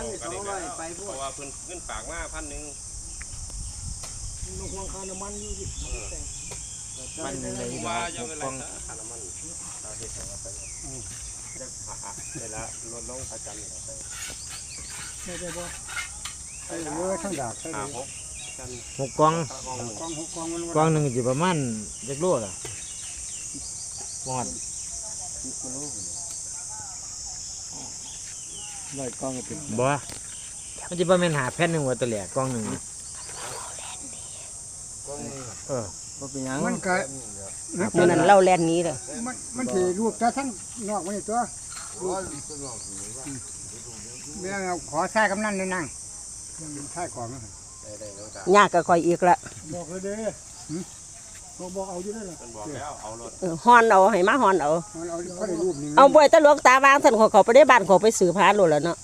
ันสองร้อยไปพเพวกราะว่าเพิ่นเงินฝากมาพันหนึ่งมันห่วงค่าน้ำมันอยู่ดิมันในว่าว่าจะเป็นไรของนะค่าน้ำมันเราเฮ็ดให้เราไปจะหาเวลาลดลงประจำอยู่ไปไม่ได้บ่ไปละเยอทั้งดากทั้งหาดีหกกันหกกล่องค่าห้องหนึ่งกองหกกองมันกล่องหนึ่งสิประมาณจักโลล่ะปอด ร้อยกองก็เป็นบ่มันจะประมาณหาแผ่นหนึ่งว่าตัวแหลกกล่องหนึ่งเออบ่เป็นหยังมันก็มื่อนั้นเล่าแลนนี้เลยมันมันถือรูปแต่ทั้งนอกมันนี่ตัวแม่เอาขอแท้กำนันเลยนั่งแท้ของนะได้ได้น้องจ๋ายากก็คอยอีกละบอกเลยเด้อ เขาบอกเอาอยู่ได้หรอเพิ่นบอกแล้วเอารถเออฮอนเอาให้มาฮอนเอา มันเอาเขาได้รูปนี้เอาบ่อยตะหลวงตาวางท่านขอเขาไปได้บ้านขอไปสื่อพานโลดแล้วเนาะ